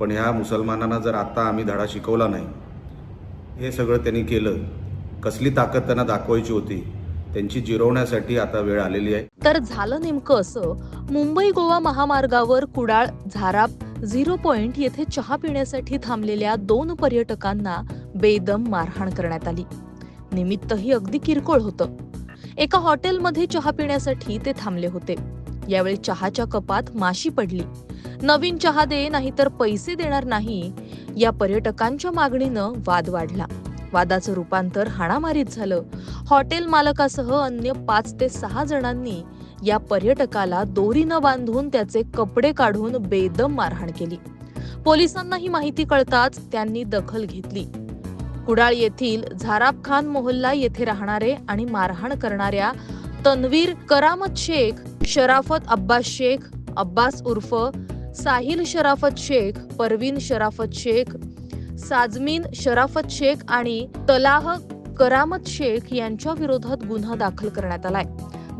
पण ह्या मुसलमानांना जर आता आम्ही धडा शिकवला नाही हे सगळं त्यांनी केलं कसली ताकद त्यांना दाखवायची होती त्यांची जिरवण्यासाठी आता वेळ आलेली आहे. तर झालं नेमकं असं मुंबई गोवा महामार्गावर कुडाळ झाराप झिरो पॉइंट येथे चहा पिण्यासाठी थांबलेल्या दोन पर्यटकांना बेदम मारहाण करण्यात आली. निमित्तही अगदी किरकोळ होतं. एका हॉटेलमध्ये चहा पिण्यासाठी ते थांबले होते. यावेळी चहाच्या कपात माशी पडली. नवीन चहा दे नाहीतर पैसे देणार नाही. या पर्यटकांच्या मागणीनं वाद वाढला. वादाचं रूपांतर हाणामारीत झालं. हॉटेल मालकासह अन्य पाच ते सहा जणांनी या पर्यटकाला दोरीनं बांधून त्याचे कपडे काढून बेदम मारहाण केली. पोलिसांना ही माहिती कळताच त्यांनी दखल घेतली. कुडाळ येथील झाराब खान मोहल्ला येथे राहणारे आणि मारहाण करणाऱ्या तन्वीर करामत शेख शराफत अब्बास शेख अब्बास उर्फ साहिल शराफत शेख परवीन शराफत शेख साजमीन शराफत शेख आणि तलाह करामत शेख यांच्या विरोधात गुन्हा दाखल करण्यात आलाय.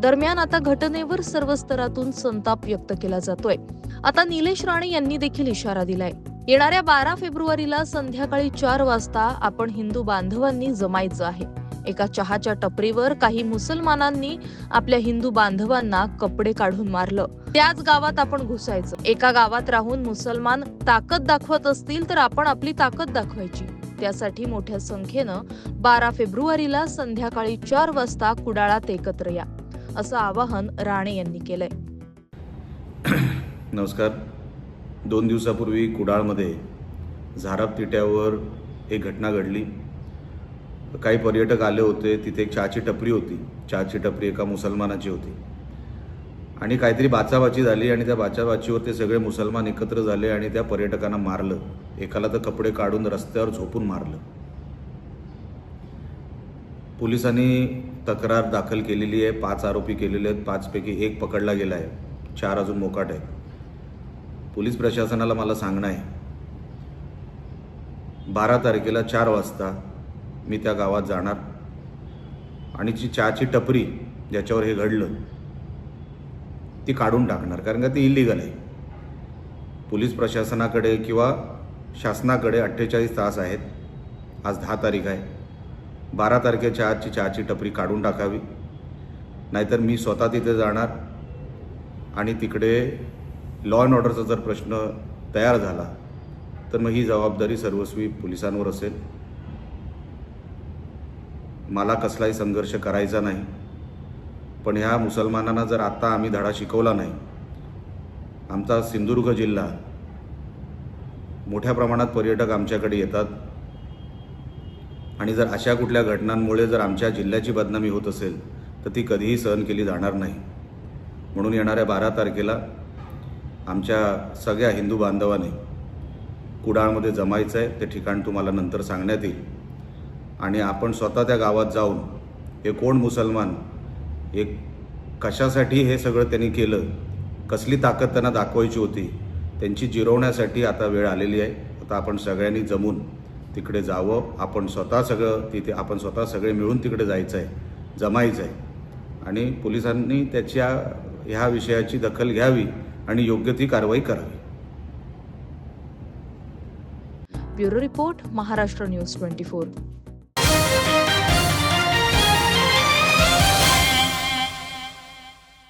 दरम्यान आता घटनेवर सर्व स्तरातून संताप व्यक्त केला जातोय. आता निलेश राणे यांनी देखील इशारा दिलाय. येणाऱ्या बारा फेब्रुवारीला संध्याकाळी चार वाजता आपण हिंदू बांधवांनी जमायचं आहे. एका चहाच्या टपरीवर काही मुसलमानांनी आपल्या हिंदू बांधवांना कपडे काढून मारलं. त्याच गावात आपण घुसायचं. एका गावात राहून मुसलमान ताकद दाखवत असतील तर आपण आपली ताकद दाखवायची. त्यासाठी मोठ्या संख्येनं बारा फेब्रुवारीला संध्याकाळी चार वाजता कुडाळात एकत्र या असं आवाहन राणे यांनी केलंय. नमस्कार. दोन दिवसापूर्वी कुडाळमध्ये झाराप तिट्यावर एक घटना घडली. काही पर्यटक आले होते तिथे एक चहाची टपरी होती. चहाची टपरी एका मुसलमानाची होती. आणि काहीतरी बाचाबाची झाली आणि त्या बाचाबाचीवर ते सगळे मुसलमान एकत्र झाले आणि त्या पर्यटकांना मारलं. एकाला तर कपडे काढून रस्त्यावर झोपून मारलं. पोलिसांनी तक्रार दाखल केलेली आहे. पाच आरोपी केलेले आहेत. पाचपैकी एक पकडला गेला आहे. चार अजून मोकाट आहे पोलीस प्रशासनाला मला सांगणं आहे. बारा तारखेला चार वाजता मी त्या गावात जाणार. आणि जी चहाची टपरी ज्याच्यावर हे घडलं ती काढून टाकणार कारण का ती इलिगल आहे. पोलीस प्रशासनाकडे किंवा शासनाकडे अठ्ठेचाळीस तास आहेत. आज दहा तारीख आहे. बारा तारखेच्या आजची चहाची टपरी काढून टाकावी. नाहीतर मी स्वतः तिथे जाणार. आणि तिकडे लॉ अँड ऑर्डरचा जर प्रश्न तयार झाला तर मग ही जबाबदारी सर्वस्वी पोलिसांवर असेल. मला कसलाही संघर्ष करायचा नाही. पण ह्या मुसलमानांना जर आत्ता आम्ही धडा शिकवला नाही आमचा सिंधुदुर्ग जिल्हा मोठ्या प्रमाणात पर्यटक आमच्याकडे येतात. आणि जर अशा कुठल्या घटनांमुळे जर आमच्या जिल्ह्याची बदनामी होत असेल तर ती कधीही सहन केली जाणार नाही. म्हणून येणाऱ्या बारा तारखेला आमच्या सगळ्या हिंदू बांधवाने कुडाळमध्ये जमायचं आहे ते ठिकाण तुम्हाला नंतर सांगण्यात येईल. आणि आपण स्वतः त्या गावात जाऊन हे कोण मुसलमान एक कशासाठी हे सगळं त्यांनी केलं कसली ताकद त्यांना दाखवायची होती त्यांची जिरवण्यासाठी आता वेळ आलेली आहे. आता आपण सगळ्यांनी जमून तिकडे जावं. आपण स्वतः सगळं तिथे आपण स्वतः सगळे मिळून तिकडे जायचं आहे जमायचं आहे आणि पोलिसांनी त्याच्या ह्या विषयाची दखल घ्यावी आणि योग्य ती कारवाई करावी. Bureau report Maharashtra news twenty four.